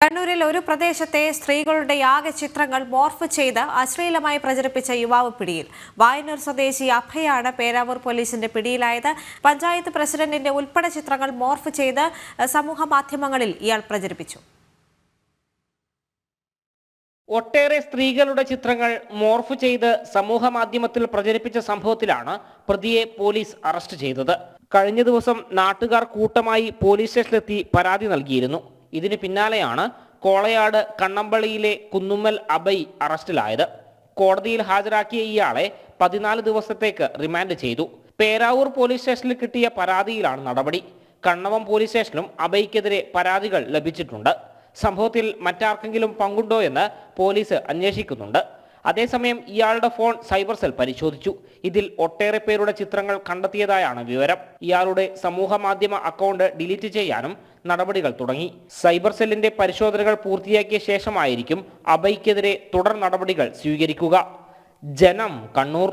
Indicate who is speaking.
Speaker 1: കണ്ണൂരിൽ ഒരു പ്രദേശത്തെ സ്ത്രീകളുടെ യാഗ ചിത്രങ്ങൾ മോർഫ് ചെയ്ത് അശ്ലീലമായി പ്രചരിപ്പിച്ച യുവാവ് പിടിയിൽ. വായന്നൂർ സ്വദേശി അഭയാണ് പേരാവൂർ പോലീസിന്റെ പിടിയിലായത്. പഞ്ചായത്ത് പ്രസിഡന്റിന്റെ ഉൾപ്പെടെ ചിത്രങ്ങൾ മോർഫ് ചെയ്ത് സമൂഹ മാധ്യമങ്ങളിൽ ഇയാൾ പ്രചരിപ്പിച്ചു.
Speaker 2: ഒട്ടേറെ സ്ത്രീകളുടെ ചിത്രങ്ങൾ മോർഫ് ചെയ്ത് സമൂഹ മാധ്യമത്തിൽ പ്രചരിപ്പിച്ച സംഭവത്തിലാണ് പ്രതിയെ പോലീസ് അറസ്റ്റ് ചെയ്തത്. കഴിഞ്ഞ ദിവസം നാട്ടുകാർ കൂട്ടമായി പോലീസ് സ്റ്റേഷനിലെത്തി പരാതി നൽകിയിരുന്നു. ഇതിന് പിന്നാലെയാണ് കോളയാട് കണ്ണമ്പള്ളിയിലെ കുന്നുമ്മൽ അബൈ അറസ്റ്റിലായത്. കോടതിയിൽ ഹാജരാക്കിയ ഇയാളെ പതിനാല് ദിവസത്തേക്ക് റിമാൻഡ് ചെയ്തു. പേരാവൂർ പോലീസ് സ്റ്റേഷനിൽ കിട്ടിയ പരാതിയിലാണ് നടപടി. കണ്ണവം പോലീസ് സ്റ്റേഷനിലും അബൈക്കെതിരെ പരാതികൾ ലഭിച്ചിട്ടുണ്ട്. സംഭവത്തിൽ മറ്റാർക്കെങ്കിലും പങ്കുണ്ടോ എന്ന് പോലീസ് അന്വേഷിക്കുന്നുണ്ട്. അതേസമയം ഇയാളുടെ ഫോൺ സൈബർ സെൽ പരിശോധിച്ചു. ഇതിൽ ഒട്ടേറെ പേരുടെ ചിത്രങ്ങൾ കണ്ടെത്തിയതായാണ് വിവരം. ഇയാളുടെ സമൂഹ മാധ്യമ അക്കൗണ്ട് ഡിലീറ്റ് ചെയ്യാനും നടപടികൾ തുടങ്ങി. സൈബർ സെല്ലിന്റെ പരിശോധനകൾ പൂർത്തിയാക്കിയ ശേഷമായിരിക്കും അഭയ്ക്കെതിരെ തുടർ നടപടികൾ സ്വീകരിക്കുക. ജനം കണ്ണൂർ.